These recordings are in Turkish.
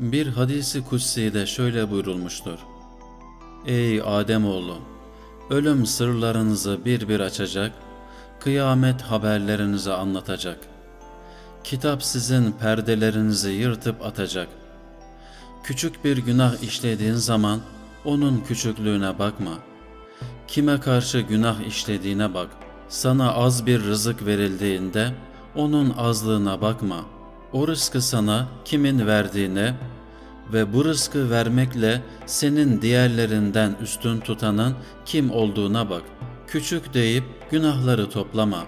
Bir hadisi kutsi'de şöyle buyurulmuştur. Ey Ademoğlu! Ölüm sırlarınızı bir bir açacak, kıyamet haberlerinizi anlatacak. Kitap sizin perdelerinizi yırtıp atacak. Küçük bir günah işlediğin zaman onun küçüklüğüne bakma. Kime karşı günah işlediğine bak. Sana az bir rızık verildiğinde onun azlığına bakma. O rızkı sana kimin verdiğine ve bu rızkı vermekle senin diğerlerinden üstün tutanın kim olduğuna bak. Küçük deyip günahları toplama.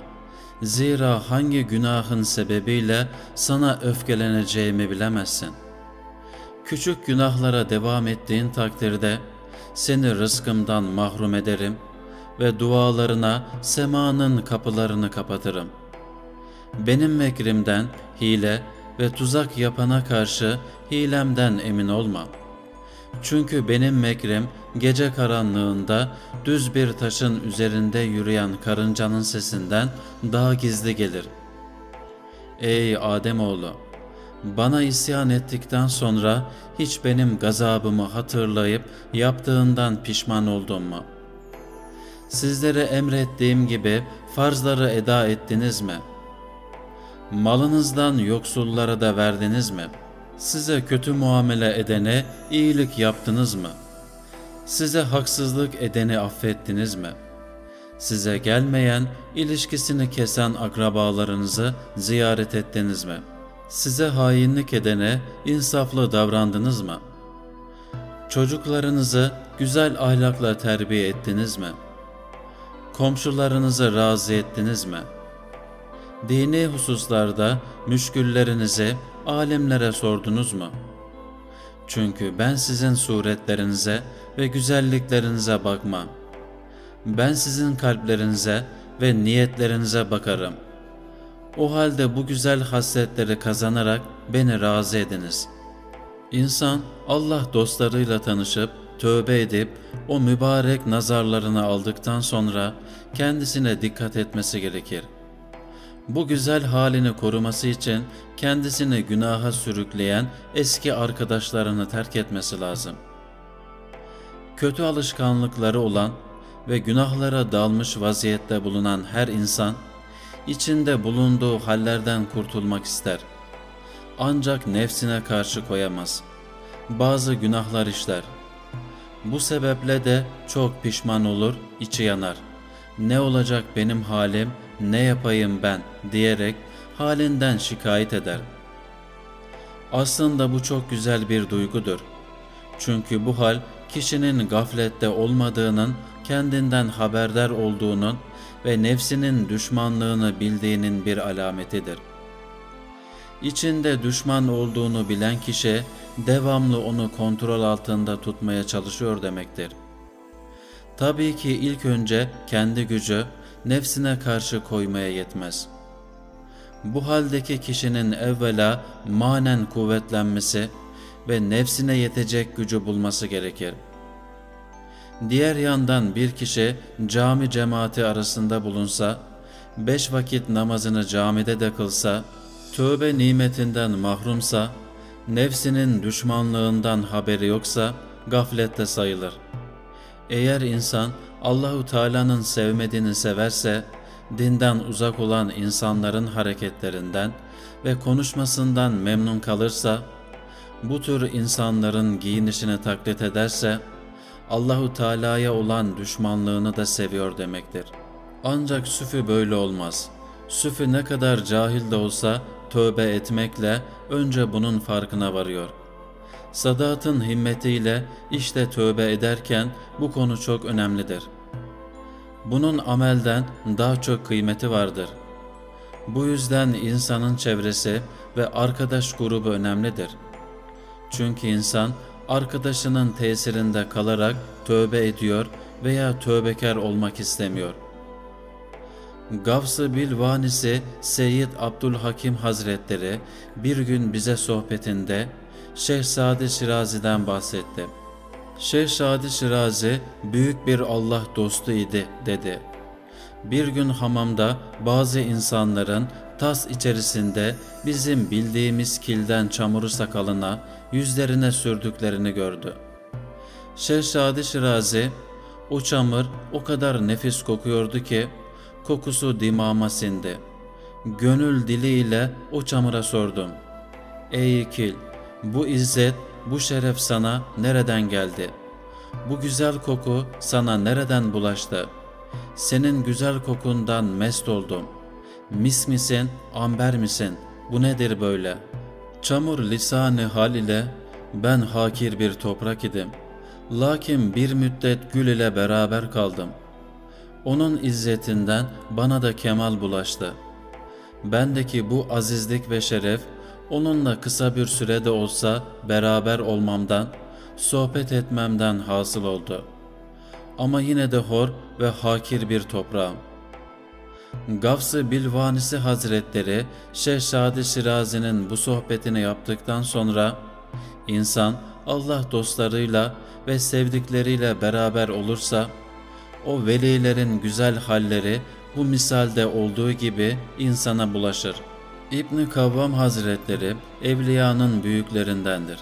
Zira hangi günahın sebebiyle sana öfkeleneceğimi bilemezsin. Küçük günahlara devam ettiğin takdirde seni rızkımdan mahrum ederim ve dualarına semanın kapılarını kapatırım. Benim mekrimden, hile ve tuzak yapana karşı hilemden emin olma. Çünkü benim mekrim gece karanlığında düz bir taşın üzerinde yürüyen karıncanın sesinden daha gizli gelir. Ey Ademoğlu! Bana isyan ettikten sonra hiç benim gazabımı hatırlayıp yaptığından pişman oldun mu? Sizlere emrettiğim gibi farzları eda ettiniz mi? Malınızdan yoksullara da verdiniz mi? Size kötü muamele edene iyilik yaptınız mı? Size haksızlık edeni affettiniz mi? Size gelmeyen, ilişkisini kesen akrabalarınızı ziyaret ettiniz mi? Size hainlik edene insaflı davrandınız mı? Çocuklarınızı güzel ahlakla terbiye ettiniz mi? Komşularınızı razı ettiniz mi? Dini hususlarda müşküllerinizi alimlere sordunuz mu? Çünkü ben sizin suretlerinize ve güzelliklerinize bakmam. Ben sizin kalplerinize ve niyetlerinize bakarım. O halde bu güzel hasletleri kazanarak beni razı ediniz. İnsan Allah dostlarıyla tanışıp tövbe edip o mübarek nazarlarını aldıktan sonra kendisine dikkat etmesi gerekir. Bu güzel halini koruması için kendisini günaha sürükleyen eski arkadaşlarını terk etmesi lazım. Kötü alışkanlıkları olan ve günahlara dalmış vaziyette bulunan her insan içinde bulunduğu hallerden kurtulmak ister. Ancak nefsine karşı koyamaz. Bazı günahlar işler. Bu sebeple de çok pişman olur, içi yanar. Ne olacak benim halim, ne yapayım ben diyerek halinden şikayet eder. Aslında bu çok güzel bir duygudur. Çünkü bu hal kişinin gaflette olmadığının, kendinden haberdar olduğunun ve nefsinin düşmanlığını bildiğinin bir alametidir. İçinde düşman olduğunu bilen kişi devamlı onu kontrol altında tutmaya çalışıyor demektir. Tabii ki ilk önce kendi gücü nefsine karşı koymaya yetmez. Bu haldeki kişinin evvela manen kuvvetlenmesi ve nefsine yetecek gücü bulması gerekir. Diğer yandan bir kişi cami cemaati arasında bulunsa, beş vakit namazını camide de kılsa, tövbe nimetinden mahrumsa, nefsinin düşmanlığından haberi yoksa gaflette sayılır. Eğer insan Allahu Teala'nın sevmediğini severse, dinden uzak olan insanların hareketlerinden ve konuşmasından memnun kalırsa, bu tür insanların giyinişini taklit ederse, Allahu Teala'ya olan düşmanlığını da seviyor demektir. Ancak süfü böyle olmaz. Süfü ne kadar cahil de olsa tövbe etmekle önce bunun farkına varıyor. Sadatın himmetiyle işte tövbe ederken bu konu çok önemlidir. Bunun amelden daha çok kıymeti vardır. Bu yüzden insanın çevresi ve arkadaş grubu önemlidir. Çünkü insan arkadaşının tesirinde kalarak tövbe ediyor veya tövbekar olmak istemiyor. Gavs-ı Bilvanisi Seyyid Abdülhakim Hazretleri bir gün bize sohbetinde Şeyh Sadi Şirazi'den bahsetti. Şeyh Sadi Şirazi büyük bir Allah dostu idi dedi. Bir gün hamamda bazı insanların tas içerisinde bizim bildiğimiz kilden çamuru sakalına, yüzlerine sürdüklerini gördü. Şehzade Şirazi, o çamur o kadar nefis kokuyordu ki, kokusu dimağıma sindi. Gönül diliyle o çamura sordum. Ey kil, bu izzet, bu şeref sana nereden geldi? Bu güzel koku sana nereden bulaştı? Senin güzel kokundan mest oldum. Mis misin, amber misin? Bu nedir böyle? Çamur lisanı hal ile ben hakir bir toprak idim. Lakin bir müddet gül ile beraber kaldım. Onun izzetinden bana da kemal bulaştı. Bendeki bu azizlik ve şeref onunla kısa bir sürede olsa beraber olmamdan, sohbet etmemden hasıl oldu. Ama yine de hor ve hakir bir toprağım. Gavs-ı Bilvanisi Hazretleri Şehzade Şirazi'nin bu sohbetini yaptıktan sonra insan Allah dostlarıyla ve sevdikleriyle beraber olursa o velilerin güzel halleri bu misalde olduğu gibi insana bulaşır. İbn Kavvam Hazretleri evliyanın büyüklerindendir.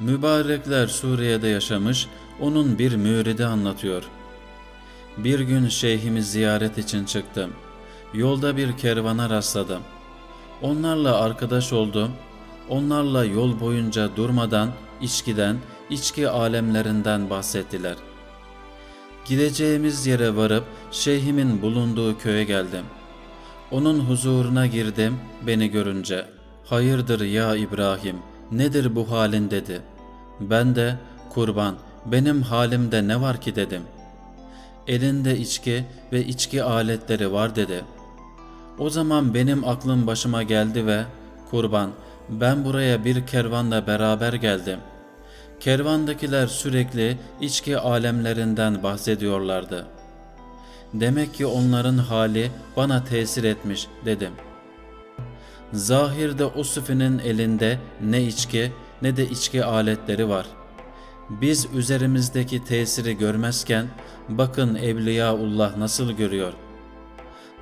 Mübarekler Suriye'de yaşamış, onun bir müridi anlatıyor. Bir gün şeyhimi ziyaret için çıktım. Yolda bir kervana rastladım. Onlarla arkadaş oldum. Onlarla yol boyunca durmadan içkiden, içki alemlerinden bahsettiler. Gideceğimiz yere varıp şeyhimin bulunduğu köye geldim. Onun huzuruna girdim beni görünce. Hayırdır ya İbrahim, nedir bu halin dedi. Ben de kurban, benim halimde ne var ki dedim. Elinde içki ve içki aletleri var dedi. O zaman benim aklım başıma geldi ve kurban, ben buraya bir kervanla beraber geldim. Kervandakiler sürekli içki alemlerinden bahsediyorlardı. Demek ki onların hali bana tesir etmiş dedim. Zahirde o süfinin elinde ne içki ne de içki aletleri var. Biz üzerimizdeki tesiri görmezken bakın Evliyaullah nasıl görüyor.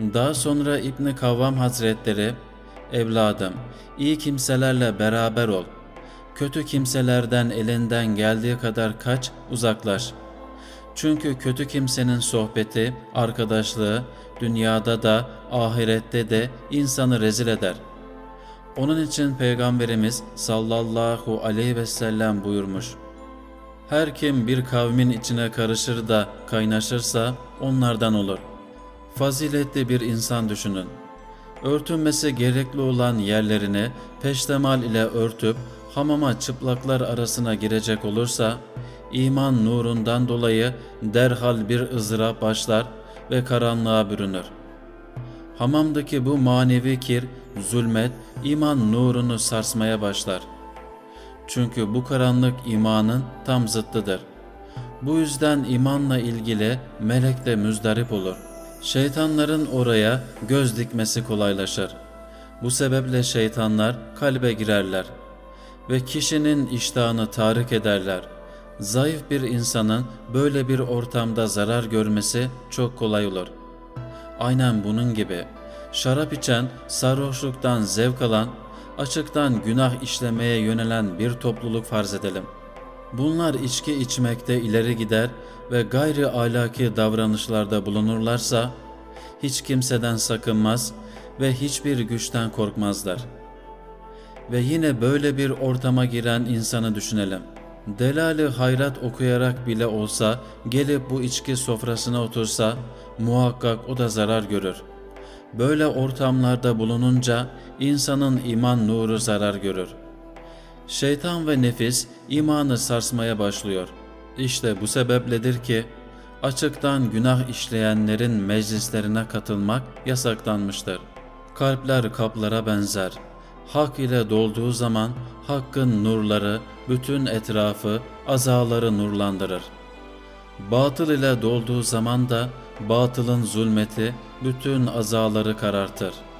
Daha sonra İbni Kavvam Hazretleri, evladım iyi kimselerle beraber ol. Kötü kimselerden elinden geldiği kadar kaç, uzaklaş. Çünkü kötü kimsenin sohbeti, arkadaşlığı dünyada da ahirette de insanı rezil eder. Onun için Peygamberimiz sallallahu aleyhi ve sellem buyurmuş. Her kim bir kavmin içine karışır da kaynaşırsa onlardan olur. Faziletli bir insan düşünün. Örtünmesi gerekli olan yerlerini peştemal ile örtüp hamama çıplaklar arasına girecek olursa iman nurundan dolayı derhal bir ızdırap başlar ve karanlığa bürünür. Hamamdaki bu manevi kir, zulmet, iman nurunu sarsmaya başlar. Çünkü bu karanlık imanın tam zıttıdır. Bu yüzden imanla ilgili melek de müzdarip olur. Şeytanların oraya göz dikmesi kolaylaşır. Bu sebeple şeytanlar kalbe girerler ve kişinin iştahını tahrik ederler. Zayıf bir insanın böyle bir ortamda zarar görmesi çok kolay olur. Aynen bunun gibi şarap içen, sarhoşluktan zevk alan, açıktan günah işlemeye yönelen bir topluluk farz edelim. Bunlar içki içmekte ileri gider ve gayri ahlaki davranışlarda bulunurlarsa hiç kimseden sakınmaz ve hiçbir güçten korkmazlar. Ve yine böyle bir ortama giren insanı düşünelim. Delali hayrat okuyarak bile olsa gelip bu içki sofrasına otursa muhakkak o da zarar görür. Böyle ortamlarda bulununca insanın iman nuru zarar görür. Şeytan ve nefis imanı sarsmaya başlıyor. İşte bu sebepledir ki açıktan günah işleyenlerin meclislerine katılmak yasaklanmıştır. Kalpler kaplara benzer. Hak ile dolduğu zaman hakkın nurları bütün etrafı, azaları nurlandırır. Batıl ile dolduğu zaman da batılın zulmeti bütün azaları karartır.''